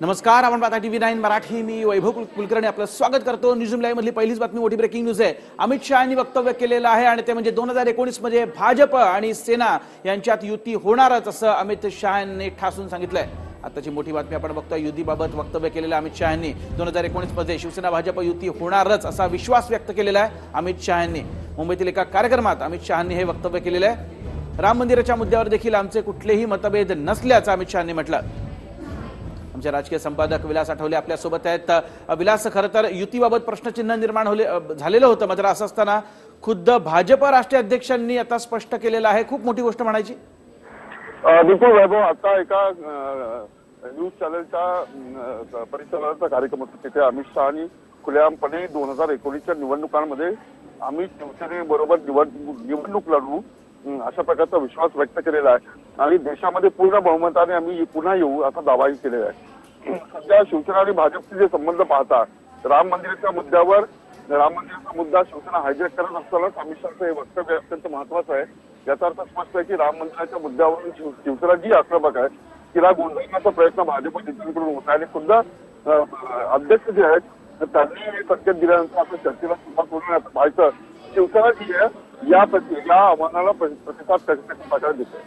नमस्कार आपण पाहता टीव्ही नाईन मराठी. मी वैभव कुलकर्णी आपलं स्वागत करतो. न्यूज लाईव्ह मधली पहिलीच बातमी मोठी ब्रेकिंग न्यूज आहे. अमित शहानी वक्तव्य केलेलं आहे आणि ते म्हणजे दोन हजार एकोणीसमध्ये भाजप आणि सेना यांच्यात युती होणारच असं अमित शहानी ठासून सांगितलंय. आताची मोठी बातमी आपण बघतोय. युतीबाबत वक्तव्य केलेलं अमित शहानी दोन हजार एकोणीसमध्ये शिवसेना भाजप युती होणारच असा विश्वास व्यक्त केलेला आहे अमित शहानी. मुंबईतील एका कार्यक्रमात अमित शहानी हे वक्तव्य केलेलं आहे. राम मंदिराच्या मुद्द्यावर देखील आमचे कुठलेही मतभेद नसल्याचं अमित शहानी म्हटलं. आमचे राजकीय संपादक विलास आठवले आपल्यासोबत आहेत विलास खरं तर युतीबाबत प्रश्नचिन्ह निर्माण होले झालेलं होतं मात्र असं असताना खुद्द भाजप राष्ट्रीय अध्यक्षांनी आता स्पष्ट केलेलं आहे. खूप मोठी गोष्ट म्हणायची. बिलकुल वैभव आता एका न्यूज चॅनलच्या परिसराचा कार्यक्रम होता. तिथे अमित शहानी खुलेआमपणे दोन हजार एकोणीसच्या निवडणुकांमध्ये आम्ही शिवसेनेबरोबर निवड निवडणूक लढवू अशा प्रकारचा विश्वास व्यक्त केलेला आहे. आणि देशामध्ये पूर्ण बहुमताने आम्ही पुन्हा येऊ असा दावाही केलेला आहे. सध्या शिवसेना आणि भाजपचे जे संबंध पाहता राम मंदिराच्या मुद्द्यावर राम मंदिराचा मुद्दा शिवसेना हायजॅक करत असतानाच अमित शहाचं हे वक्तव्य अत्यंत महत्वाचं आहे. याचा अर्थ स्पष्ट आहे की राम मंदिराच्या मुद्द्यावरून शिव- शिवसेना जी आक्रमक आहे तिला गोंधळण्याचा प्रयत्न भाजप नेत्यांकडून होत आहे. आणि खुद्द अध्यक्ष जे आहेत त्यांनी हे संकेत दिल्यानंतर आता चर्चेला सुरुवात होऊन पाहायचं शिवसेना जी आहे या प्रति या आव्हानाला प्र- प्रतिसाद देते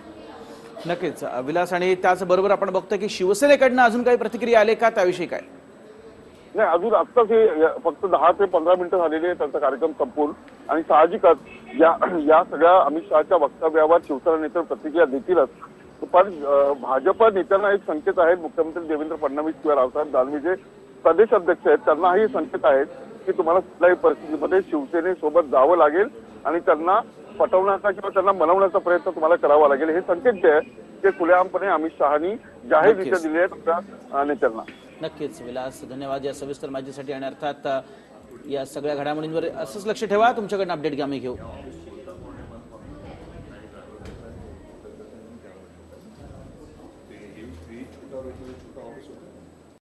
नक्कीच. विलास आणि त्याचबरोबर आपण बघतोय की शिवसेनेकडनं अजून काही प्रतिक्रिया आले का? त्याविषयी काय? नाही अजून आत्ताच हे फक्त दहा ते पंधरा मिनिटं झालेली आहे त्यांचा कार्यक्रम संपून. आणि साहजिकच या या सगळ्या अमित शहाच्या वक्तव्यावर शिवसेना नेते प्रतिक्रिया देतीलच. पण भाजप नेत्यांना एक संकेत आहेत मुख्यमंत्री देवेंद्र फडणवीस किंवा रावसाहेब दानवे जे प्रदेश अध्यक्ष आहेत त्यांनाही संकेत आहेत की तुम्हाला कुठल्याही परिस्थितीमध्ये शिवसेनेसोबत जावं लागेल आणि त्यांना पटवण्याचा किंवा त्यांना मनवण्याचा प्रयत्न तुम्हाला करावा लागेल. हे संकेत जे आहे ते खुलेआमपणे अमित शहानी जाहीररित्या नक्कीच. दिले आहेत आपल्या अं, नेत्यांना. नक्कीच विलास धन्यवाद. या सविस्तर माहितीसाठी आणि अर्थात या सगळ्या घडामोडींवर असंच लक्ष ठेवा. तुमच्याकडनं अपडेट घ्या आम्ही घेऊ.